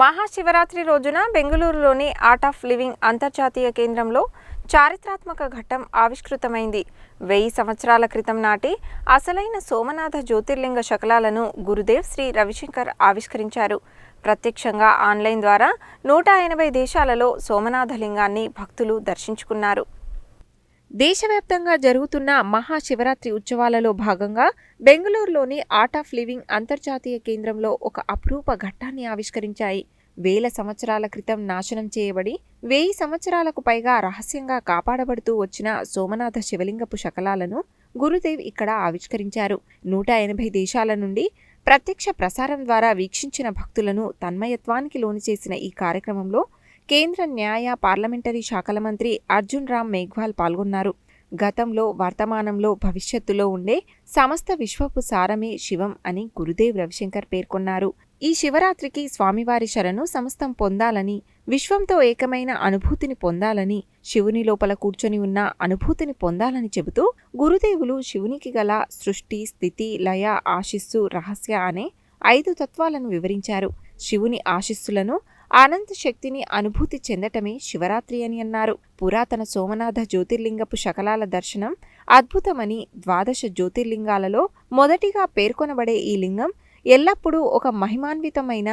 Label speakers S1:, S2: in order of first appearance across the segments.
S1: మహాశివరాత్రి రోజున బెంగళూరులోని art of living అంతర్జాతీయ కేంద్రంలో చారిత్రాత్మక ఘట్టం ఆవిష్కృతమైంది. వెయ్యి సంవత్సరాల క్రితం నాటి అసలైన సోమనాథ జ్యోతిర్లింగ శకలాలను గురుదేవ్ శ్రీ రవిశంకర్ ఆవిష్కరించారు. ప్రత్యక్షంగా ఆన్లైన్ ద్వారా నూట ఎనభై దేశాలలో సోమనాథ లింగాన్ని భక్తులు దర్శించుకున్నారు. దేశవ్యాప్తంగా జరుగుతున్న మహాశివరాత్రి ఉత్సవాలలో భాగంగా బెంగళూరులోని ఆర్ట్ ఆఫ్ లివింగ్ అంతర్జాతీయ కేంద్రంలో ఒక అపురూప ఘట్టాన్ని ఆవిష్కరించాయి. వేల సంవత్సరాల క్రితం నాశనం చేయబడి వెయ్యి సంవత్సరాలకు పైగా రహస్యంగా కాపాడబడుతూ వచ్చిన సోమనాథ శివలింగపు శకలాలను గురుదేవ్ ఇక్కడ ఆవిష్కరించారు. నూట ఎనభై దేశాల నుండి ప్రత్యక్ష ప్రసారం ద్వారా వీక్షించిన భక్తులను తన్మయత్వానికి లోను చేసిన ఈ కార్యక్రమంలో కేంద్ర న్యాయ పార్లమెంటరీ శాఖల మంత్రి అర్జున్ రామ్ మేఘ్వాల్ పాల్గొన్నారు. గతంలో వర్తమానంలో భవిష్యత్తులో ఉండే సమస్త విశ్వపు సారమే శివం అని గురుదేవ్ రవిశంకర్ పేర్కొన్నారు. ఈ శివరాత్రికి స్వామివారి శరణు సమస్తం పొందాలని విశ్వంతో ఏకమైన అనుభూతిని పొందాలని శివుని లోపల కూర్చొని ఉన్న అనుభూతిని పొందాలని చెబుతూ గురుదేవులు శివునికి గల సృష్టి స్థితి లయ ఆశిస్సు రహస్య అనే ఐదు తత్వాలను వివరించారు. శివుని ఆశిస్సులను అనంత శక్తిని అనుభూతి చెందటమే శివరాత్రి అని అన్నారు. పురాతన సోమనాథ జ్యోతిర్లింగపు శకలాల దర్శనం అద్భుతమని ద్వాదశ జ్యోతిర్లింగాలలో మొదటిగా పేర్కొనబడే ఈ లింగం ఎల్లప్పుడూ ఒక మహిమాన్వితమైన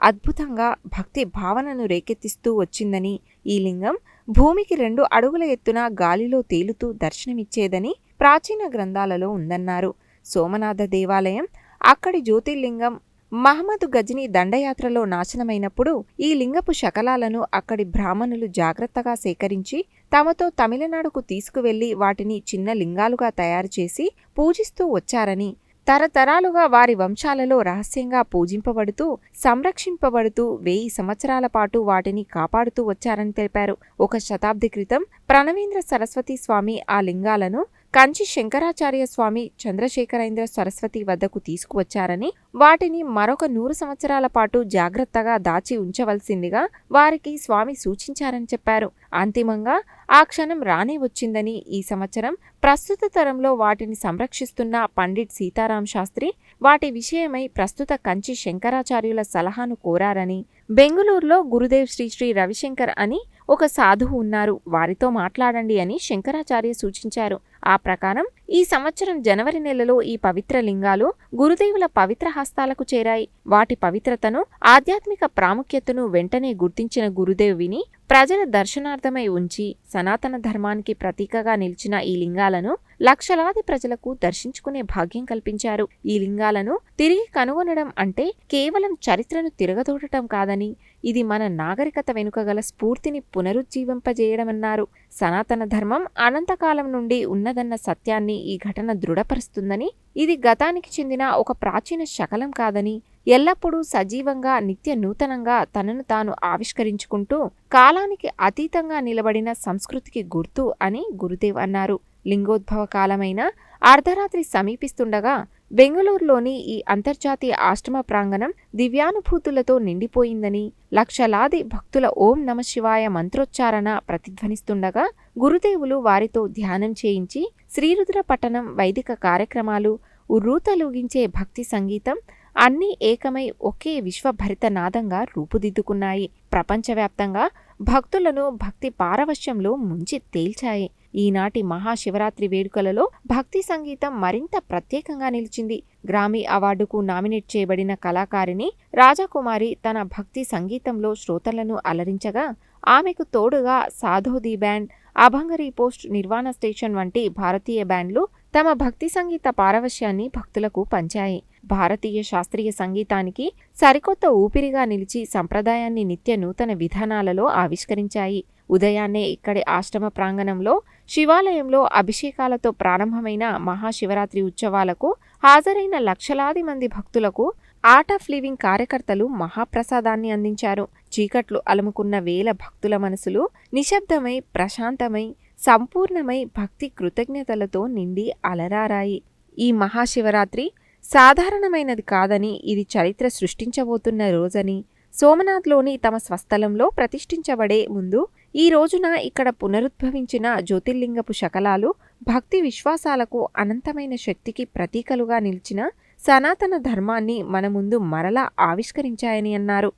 S1: అద్భుతంగా భక్తి భావనను రేకెత్తిస్తూ వచ్చిందని ఈ లింగం భూమికి రెండు అడుగుల ఎత్తున గాలిలో తేలుతూ దర్శనమిచ్చేదని ప్రాచీన గ్రంథాలలో ఉందన్నారు. సోమనాథ దేవాలయం అక్కడి జ్యోతిర్లింగం మహమ్మదు గజని దండయాత్రలో నాశనమైనప్పుడు ఈ లింగపు శకలాలను అక్కడి బ్రాహ్మణులు జాగ్రత్తగా సేకరించి తమతో తమిళనాడుకు తీసుకువెళ్ళి వాటిని చిన్న లింగాలుగా తయారు చేసి పూజిస్తూ వచ్చారని తరతరాలుగా వారి వంశాలలో రహస్యంగా పూజింపబడుతూ సంరక్షింపబడుతూ వెయ్యి సంవత్సరాల పాటు వాటిని కాపాడుతూ వచ్చారని తెలిపారు. ఒక శతాబ్ది క్రితం ప్రణవీంద్ర సరస్వతి స్వామి ఆ లింగాలను కంచి శంకరాచార్య స్వామి చంద్రశేఖరేంద్ర సరస్వతి వద్దకు తీసుకువచ్చారని వాటిని మరొక నూరు సంవత్సరాల పాటు జాగ్రత్తగా దాచి ఉంచవలసిందిగా వారికి స్వామి సూచించారని చెప్పారు. అంతిమంగా ఆ క్షణం రానే వచ్చిందని ఈ సంవత్సరం ప్రస్తుత తరంలో వాటిని సంరక్షిస్తున్న పండిట్ సీతారాం శాస్త్రి వాటి విషయమై ప్రస్తుత కంచి శంకరాచార్యుల సలహాను కోరారని బెంగుళూరులో గురుదేవ్ శ్రీ శ్రీ రవిశంకర్ అని ఒక సాధువు ఉన్నారు. వారితో మాట్లాడండి అని శంకరాచార్య సూచించారు. ఆ ప్రకారం ఈ సంవత్సరం జనవరి నెలలో ఈ పవిత్ర లింగాలు గురుదేవుల పవిత్ర హస్తాలకు చేరాయి. వాటి పవిత్రతను ఆధ్యాత్మిక ప్రాముఖ్యతను వెంటనే గుర్తించిన గురుదేవిని ప్రజల దర్శనార్థమై ఉంచి సనాతన ధర్మానికి ప్రతీకగా నిలిచిన ఈ లింగాలను లక్షలాది ప్రజలకు దర్శించుకునే భాగ్యం కల్పించారు. ఈ లింగాలను తిరిగి కనుగొనడం అంటే కేవలం చరిత్రను తిరగదోడటం కాదని ఇది మన నాగరికత వెనుక గల స్ఫూర్తిని పునరుజ్జీవింపజేయడమన్నారు. సనాతన ధర్మం అనంతకాలం నుండి ఉన్నదన్న సత్యాన్ని ఈ ఘటన దృఢపరుస్తుందని ఇది గతానికి చెందిన ఒక ప్రాచీన శకలం కాదని ఎల్లప్పుడూ సజీవంగా నిత్య నూతనంగా తనను తాను ఆవిష్కరించుకుంటూ కాలానికి అతీతంగా నిలబడిన సంస్కృతికి గుర్తు అని గురుదేవ్ అన్నారు. లింగోద్భవ కాలమైన అర్ధరాత్రి సమీపిస్తుండగా బెంగళూరులోని ఈ అంతర్జాతీయ ఆశ్రమ ప్రాంగణం దివ్యానుభూతులతో నిండిపోయిందని లక్షలాది భక్తుల ఓం నమ శివాయ మంత్రోచ్చారణ ప్రతిధ్వనిస్తుండగా గురుదేవులు వారితో ధ్యానం చేయించి శ్రీరుద్ర పట్టణం వైదిక కార్యక్రమాలు ఉర్రూతలూగించే భక్తి సంగీతం అన్నీ ఏకమై ఒకే విశ్వభరిత నాదంగా రూపుదిద్దుకున్నాయి. ప్రపంచవ్యాప్తంగా భక్తులను భక్తి పారవశ్యంలో ముంచి తేల్చాయి. ఈనాటి మహాశివరాత్రి వేడుకలలో భక్తి సంగీతం మరింత ప్రత్యేకంగా నిలిచింది. గ్రామీ అవార్డుకు నామినేట్ చేయబడిన కళాకారిణి రాజకుమారి తన భక్తి సంగీతంలో శ్రోతలను అలరించగా ఆమెకు తోడుగా సాధోది బ్యాండ్ అభంగరీ పోస్ట్ నిర్వాణ స్టేషన్ వంటి భారతీయ బ్యాండ్లు తమ భక్తి సంగీత పారవశ్యాన్ని భక్తులకు పంచాయి. భారతీయ శాస్త్రీయ సంగీతానికి సరికొత్త ఊపిరిగా నిలిచి సంప్రదాయాన్ని నిత్య నూతన విధానాలలో ఆవిష్కరించాయి. ఉదయాన్నే ఇక్కడి ఆశ్రమ ప్రాంగణంలో శివాలయంలో అభిషేకాలతో ప్రారంభమైన మహాశివరాత్రి ఉత్సవాలకు హాజరైన లక్షలాది మంది భక్తులకు ఆర్ట్ ఆఫ్ లివింగ్ కార్యకర్తలు మహాప్రసాదాన్ని అందించారు. చీకట్లు అలుముకున్న వేల భక్తుల మనసులు నిశ్శబ్దమై ప్రశాంతమై సంపూర్ణమై భక్తి కృతజ్ఞతలతో నిండి అలరారాయి. ఈ మహాశివరాత్రి సాధారణమైనది కాదని ఇది చరిత్ర సృష్టించబోతున్న రోజని సోమనాథ్లోని తమ స్వస్థలంలో ప్రతిష్ఠించబడే ముందు ఈ రోజున ఇక్కడ పునరుద్భవించిన జ్యోతిర్లింగపు శకలాలు భక్తి విశ్వాసాలకు అనంతమైన శక్తికి ప్రతీకలుగా నిలిచిన సనాతన ధర్మాన్ని మన ముందు మరలా ఆవిష్కరించాయని అన్నారు.